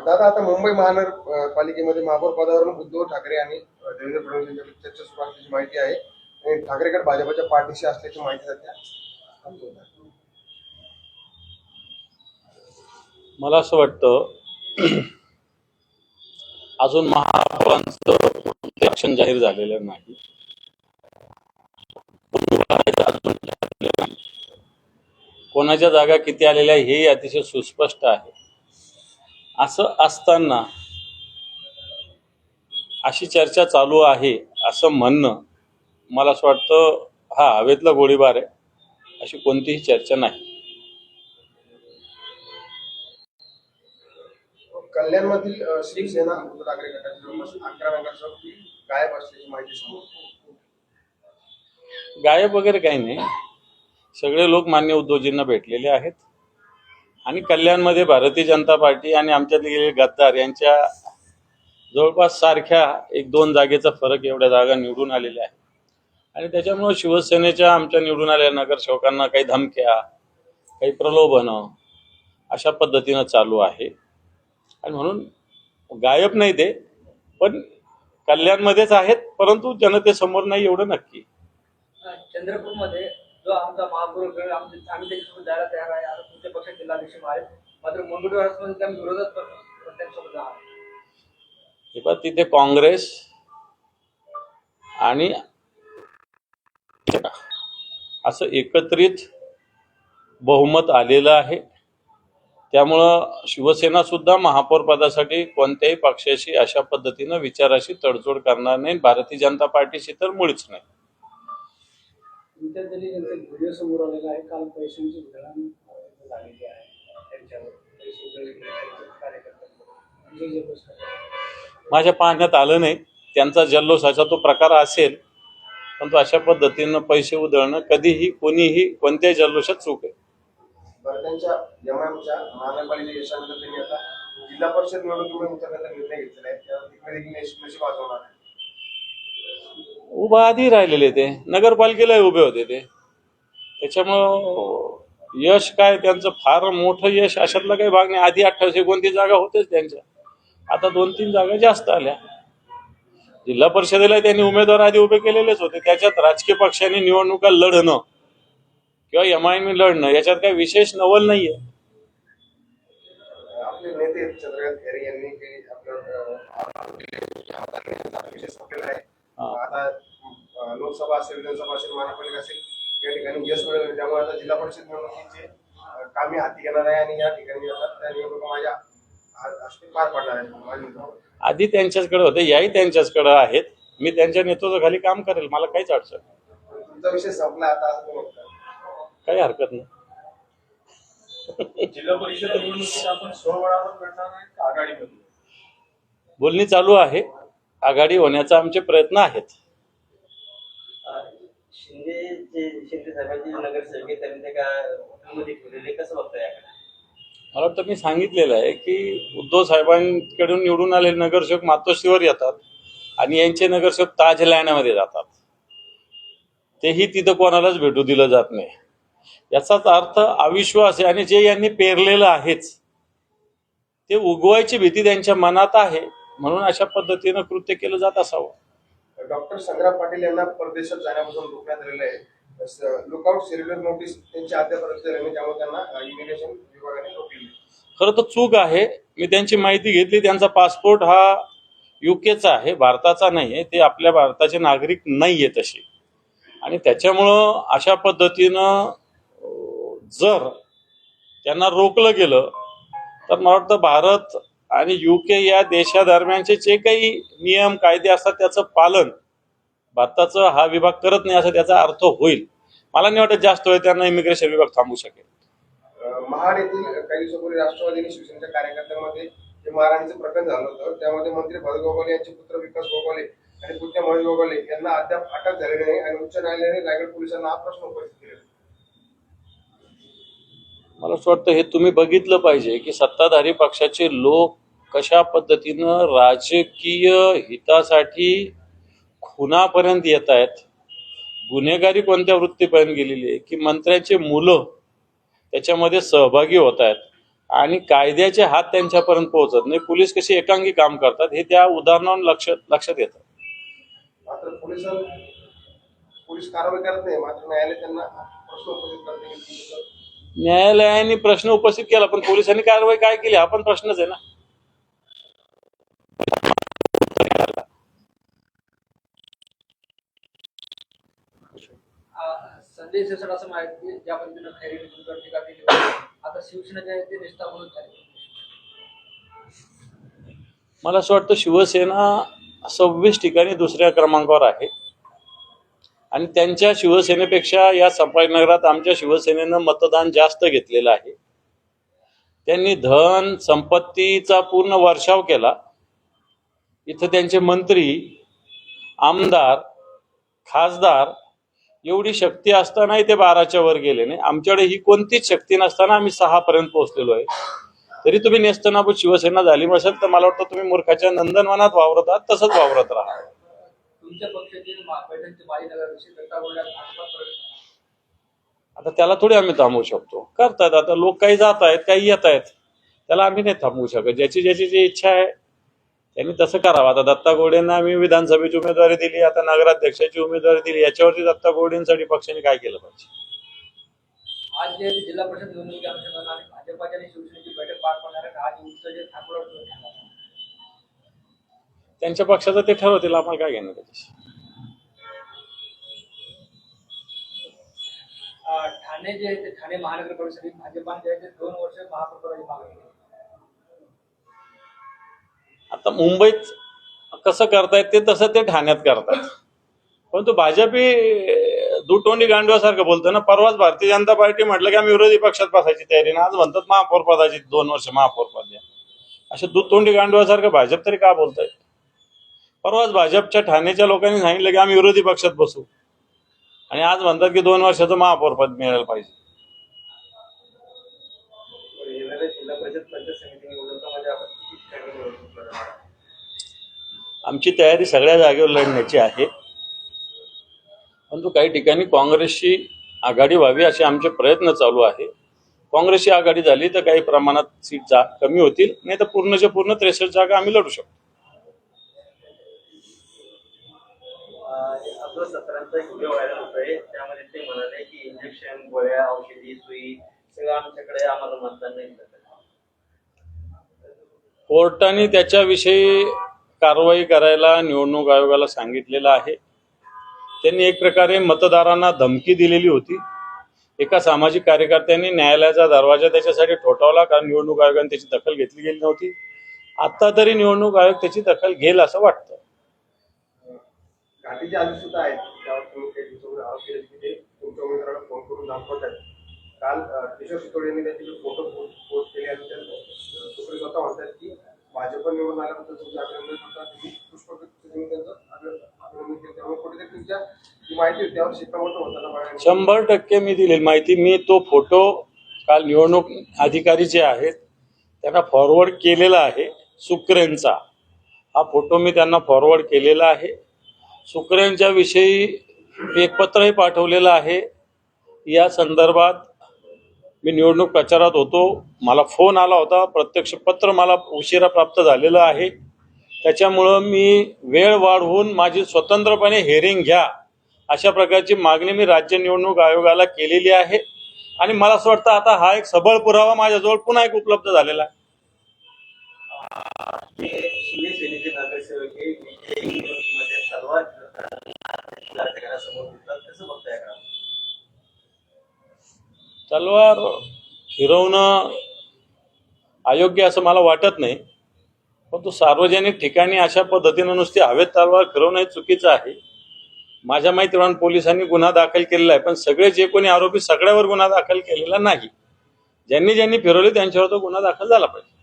दादा आता मुंबई महानगरपालिकेमध्ये महापौर पदावरून उद्धव ठाकरे आणि देवेंद्र फडणवीस यांच्याकडे चर्चा सुरू असल्याची माहिती आहे. आणि ठाकरेकडे भाजपच्या पाठीशी असल्याची माहिती सध्या मला असं वाटतं अजून महापौरांचं इलेक्शन जाहीर झालेलं नाही. नाही. कोणाच्या जागा किती आलेल्या आहे हेही अतिशय सुस्पष्ट आहे. असं असताना अशी चर्चा चालू आहे असं म्हणणं मला असं वाटतं हा हवेतला गोळीबार आहे अशी कोणतीही चर्चा नाही. कल्याणमधील शिवसेना उद्धव ठाकरे गटाची जवळपास अकरा नगरसेवक गायब असल्याची माहिती समोर गायब वगैरे काही नाही. सगळे लोक मान्य उद्धवजींना भेटलेले आहेत. आणि कल्याणमध्ये भारतीय जनता पार्टी आणि आमच्यात गेलेले गद्दार यांच्या जवळपास सारख्या एक दोन जागेचा फरक एवढ्या जागा निवडून आलेल्या आहे आणि त्याच्यामुळं शिवसेनेच्या आमच्या निवडून आलेल्या नगरसेवकांना काही धमक्या काही प्रलोभनं अशा पद्धतीनं चालू आहे. आणि म्हणून गायब नाही ते पण कल्याणमध्येच आहेत परंतु जनतेसमोर नाही एवढं नक्की. चंद्रपूरमध्ये जो आमचा महापौर गण आमचे आम्ही त्याच्यासोबत जायला तयार आहे. आता तुमचे पक्ष जिल्हाध्यक्ष आहेत मात्र मुंबईवारमध्ये त्या विरोधात त्यांच्यासोबत जाणार हे तिथे काँग्रेस आणि असं एकत्रित बहुमत आलेलं आहे. त्यामुळं शिवसेना सुद्धा महापौर पदासाठी कोणत्याही पक्षाशी अशा पद्धतीनं विचाराशी तडजोड करणार नाही. भारतीय जनता पार्टीशी तर मुळीच नाही. त्यांचा व्हिडिओ समोर आलेला आहे. काल पैशांची उधळण अं, झालेली आहे. त्यांच्यावर म्हणजे आहे. माझ्या पाहण्यात आलं नाही. त्यांचा जल्लोषाचा तो प्रकार असेल. पण तो अशा पद्धतीनं पैसे उधळणं कधीही कोणीही कोणत्याही जल्लोषात चूक आहे. जिल्हा परिषद निवडणुकीमध्ये उतरण्याचा निर्णय घेतलेला आहे त्या तिकडे देखील नशीब नशीब वाजवणार आहे उभा आधी राहिलेले ते. नगरपालिकेला उभे होते ते. त्याच्यामुळं यश काय त्यांचं फार मोठं यश अशातला काही भाग नाही. आधी अठ्ठावीस एकोणतीस जागा होतेच त्यांच्या. आता दोन तीन जागा जास्त आल्या. जिल्हा परिषदेला त्यांनी उमेदवार आधी उभे केलेलेच होते. त्याच्यात राजकीय पक्षांनी निवडणुका लढणं किंवा एम आय लढणं याच्यात काही विशेष नवल नाहीये. नेते चंद्रकांत यांनी आता लोकसभा असेल विधानसभा असेल महानगरपालिका असेल या ठिकाणी यश मिळेल त्यामुळे आता जिल्हा परिषद निवडणुकीचे कामे हाती घेणार आहे आणि या ठिकाणी आता त्या निवडणुका माझ्या पार पडणार आहेत. आधी त्यांच्याचकडे होते याही त्यांच्याचकडे आहेत मी त्यांच्या नेतृत्वाखाली काम करेल मला काहीच अडचण नाही. तुमचा विषय संपला आता. काही हरकत नाही जिल्हा परिषद निवडणुकीत आपण आघाडीमध्ये बोलणी चालू आहे आघाडी होण्याचा आमचे प्रयत्न आहेत. मला वाटतं मी सांगितलेलं आहे की उद्धव साहेबांकडून निवडून आलेले नगरसेवक मातोश्रीवर येतात आणि यांचे नगरसेवक ताज लँडमध्ये जातात. तेही तिथं कोणालाच भेटू दिलं जात नाही. याचाच अर्थ अविश्वास आहे आणि जे यांनी पेरलेलं आहेच ते उगवायची भीती त्यांच्या मनात आहे. म्हणून अशा पद्धतीनं कृत्य केलं जात असावं. डॉक्टर संग्राम पाटील यांना परदेशात जाण्यापासून रोखण्यात आलेलं आहे. लुकआउट सिरियल नोटीस त्यांची अद्यापर्यंत त्यामुळे त्यांना इमिग्रेशन विभागाने रोखलेली. खरं तर चूक आहे. मी त्यांची माहिती घेतली. त्यांचा पासपोर्ट हा युकेचा आहे. भारताचा नाही आहे. ते आपल्या भारताचे नागरिक नाही आहे तसे. आणि त्याच्यामुळं अशा पद्धतीनं जर त्यांना रोखलं गेलं तर मला वाटतं भारत आणि युके या देशादरम्यानचे जे काही नियम कायदे असतात त्याचं पालन भारताचं हा विभाग करत नाही असं त्याचा अर्थ होईल मला नाही वाटत जास्त वेळ त्यांना इमिग्रेशन विभाग थांबू शकेल महाड येथील काही दिवसापूर्वी राष्ट्रवादी आणि शिवसेनेच्या कार्यकर्त्यांमध्ये जे मारहाणीचं प्रकरण झालं होतं त्यामध्ये मंत्री भरत गोगावले यांचे पुत्र विकास गोगावले आणि पुत्र महेश गोगावले यांना अद्याप अटक झालेली नाही आणि उच्च न्यायालयाने रायगड पोलिसांना हा प्रश्न उपस्थित आहे. मला असं वाटतं हे तुम्ही बघितलं पाहिजे की सत्ताधारी पक्षाचे लोक कशा पद्धतीनं राजकीय हितासाठी खुनापर्यंत येत आहेत? गुन्हेगारी कोणत्या वृत्तीपर्यंत गेलेली आहे? की मंत्र्याचे मुलं त्याच्यामध्ये सहभागी होत आहेत? आणि कायद्याचे हात त्यांच्यापर्यंत पोहोचत नाही. पोलीस कसे एकांगी काम करतात? हे त्या उदाहरणावरून लक्ष लक्षात येतं. न्यायालयाने प्रश्न उपस्थित केला पण पोलिसांनी कारवाई काय केली? हा पण प्रश्नच आहे ना. संजय असं माहिती ज्या पद्धतीनं खैरी टीका केली आता शिवसेना जे आहे ते निष्ठा म्हणून झाली मला असं वाटतं शिवसेना सव्वीस ठिकाणी दुसऱ्या क्रमांकावर आहे. आणि त्यांच्या शिवसेनेपेक्षा या संभाजीनगरात आमच्या शिवसेनेनं मतदान जास्त घेतलेलं आहे. त्यांनी धन संपत्तीचा पूर्ण वर्षाव केला. इथं त्यांचे मंत्री आमदार खासदार एवढी शक्ती असतानाही ते बाराच्या वर गेले नाही. आमच्याकडे ही कोणतीच शक्ती नसताना आम्ही सहा पर्यंत पोहोचलेलो आहे. तरी तुम्ही नेस्तनाबूत शिवसेना झाली नसेल तर मला वाटतं तुम्ही मूर्खाच्या नंदनवनात वावरत आहात तसंच वावरत राहा. आता त्याला थोडी आम्ही थांबवू शकतो. करतात आता लोक काही जात आहेत काही येत आहेत. त्याला आम्ही नाही थांबवू शकत. ज्याची ज्याची जी इच्छा आहे त्यांनी तसं करावं. आता दत्ता गोडेंना आम्ही विधानसभेची उमेदवारी दिली आता नगराध्यक्षाची उमेदवारी दिली याच्यावरती दत्ता गोडेंसाठी पक्षाने काय केलं पाहिजे? आज जे जिल्हा परिषद अनुषंगाने आणि भाजपाच्या आणि शिवसेनेची बैठक पार पडणार आहे. आज ठाकूर त्यांच्या पक्षाचं ते ठरवतील आम्हाला काय घेणं त्याच्याशी? ठाणे जे आहे ते ठाणे महानगर परिषदेत भाजपाने जे आहे ते दोन वर्ष महापौराची मागणी केली. आता मुंबईत कसं करतायत ते तसं ते ठाण्यात करतात परंतु भाजप ही दुटोंडी गांडव्यासारखं बोलतो ना परवाच भारतीय जनता पार्टी म्हटलं की आम्ही विरोधी पक्षात बसायची तयारी ना आज म्हणतात महापौर पदाची दोन वर्ष महापौर पद द्या. असे दुतोंडी गांडव्यासारखं भाजप तरी का बोलतायत? परवाच भाजपच्या ठाण्याच्या लोकांनी सांगितलं की आम्ही विरोधी पक्षात बसू. आणि आज म्हणतात की दोन वर्षाचं महापौर पद मिळायला पाहिजे. जिल्हा परिषद पंचायत समिती निवडणुकामध्ये आपण आमची तयारी सगळ्या जागेवर लढण्याची आहे. परंतु काही ठिकाणी काँग्रेसची आघाडी व्हावी असे आमचे प्रयत्न चालू आहे. काँग्रेसची आघाडी झाली तर काही प्रमाणात सीट जा कमी होतील नाही तर पूर्णच्या पूर्ण त्रेसष्ट जागा आम्ही लढू शकतो. त्यामध्ये ते म्हणाले की इंजेक्शन गोळ्या औषधी सुई सगळं आमच्याकडे आम्हाला मतदान नाही कोर्टाने त्याच्याविषयी कारवाई करायला निवडणूक आयोगाला सांगितलेलं आहे. त्यांनी एक प्रकारे मतदारांना धमकी दिलेली होती. एका सामाजिक कार्यकर्त्यांनी न्यायालयाचा दरवाजा त्याच्यासाठी ठोठावला कारण निवडणूक आयोगाने त्याची दखल घेतली गेली नव्हती. आता तरी निवडणूक आयोग त्याची दखल घेईल असं वाटतं. सुद्धा आहेत. काल केशव शितोळे यांनी त्याचे फोटो पोस्ट केले आणि त्या स्वतः म्हणतात की भाजप निवडून आल्यानंतर तुमचे अभिनंदन करतात. तुम्ही त्यांचं अभिनंदन केलं. त्यामुळे कुठेतरी तुमच्या जी माहिती होती त्यावर शिक्कामोर्तब होताना शंभर टक्के मी दिलेली माहिती. मी तो फोटो काल निवडणूक अधिकारी जे आहेत त्यांना फॉरवर्ड केलेला आहे सुक्रेनचा हा फोटो मी त्यांना फॉरवर्ड केलेला आहे. सुक्रेनच्या विषयी एक पत्रही पाठवलेलं आहे. या संदर्भात मी निवडणूक प्रचारात होतो. मला फोन आला होता. प्रत्यक्ष पत्र मला उशिरा प्राप्त झालेलं आहे. त्याच्यामुळं मी वेळ वाढवून माझी स्वतंत्रपणे हेरिंग घ्या अशा प्रकारची मागणी मी राज्य निवडणूक आयोगाला केलेली आहे. आणि मला असं वाटतं आता हा एक सबळ पुरावा माझ्याजवळ पुन्हा एक उपलब्ध झालेला आहे. सर्वात समोर दिसतात कसं बघताय का तलवार फिरवणं अयोग्य असं मला वाटत नाही. परंतु सार्वजनिक ठिकाणी अशा पद्धतीनं नुसती हवेत तलवार फिरवणं हे चुकीचं आहे. माझ्या माहितीप्रमाणे पोलिसांनी गुन्हा दाखल केलेला आहे पण सगळे जे कोणी आरोपी सगळ्यावर गुन्हा दाखल केलेला नाही. ज्यांनी ज्यांनी फिरवले त्यांच्यावर तो गुन्हा दाखल झाला पाहिजे.